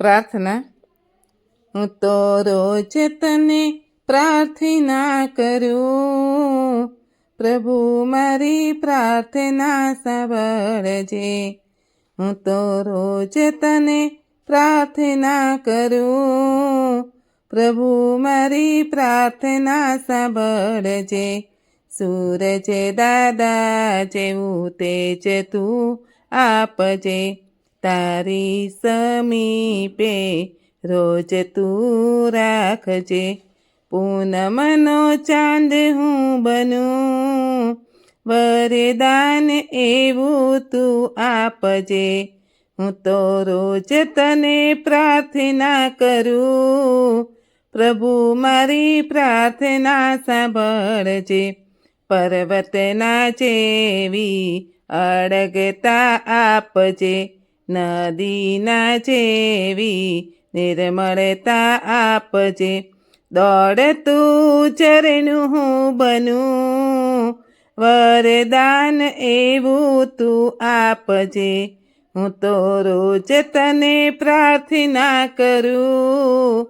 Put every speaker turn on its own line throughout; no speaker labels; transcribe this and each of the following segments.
પ્રાર્થના. હું તો રોજ તને પ્રાર્થના કરું. પ્રભુ મારી પ્રાર્થના સાંભળજે. હું તો રોજ તને પ્રાર્થના કરું. પ્રભુ મારી પ્રાર્થના સાંભળજે. સૂરજ દાદા જેવું તેજ તું આપજે. તારી સમીપે રોજ તું રાખજે. પૂનમનો ચાંદ હું બનું વરદાન એવું તું આપજે. હું તો રોજ તને પ્રાર્થના કરું, પ્રભુ મારી પ્રાર્થના સાંભળજે. પર્વતના જેવી અડગતા આપજે. નદીના જેવી નિર્મળતા આપજે. દોડતું ચરણું હું બનું, વરદાન એવું તું આપજે. હું તો રોજ તને પ્રાર્થના કરું,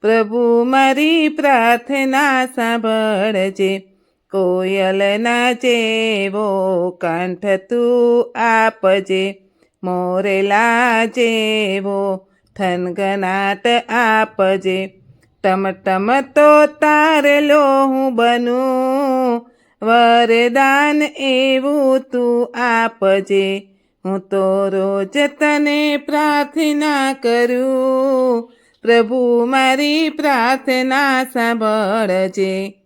પ્રભુ મારી પ્રાર્થના સાંભળજે. કોયલના જેવો કંઠ તું આપજે. મોરેલા જેવો થનગનાટ આપજે. ટમટમ તો તારેલો હું બનું. વરદાન એવું તું આપજે. હું તો રોજ તને પ્રાર્થના કરું. પ્રભુ મારી પ્રાર્થના સાંભળજે.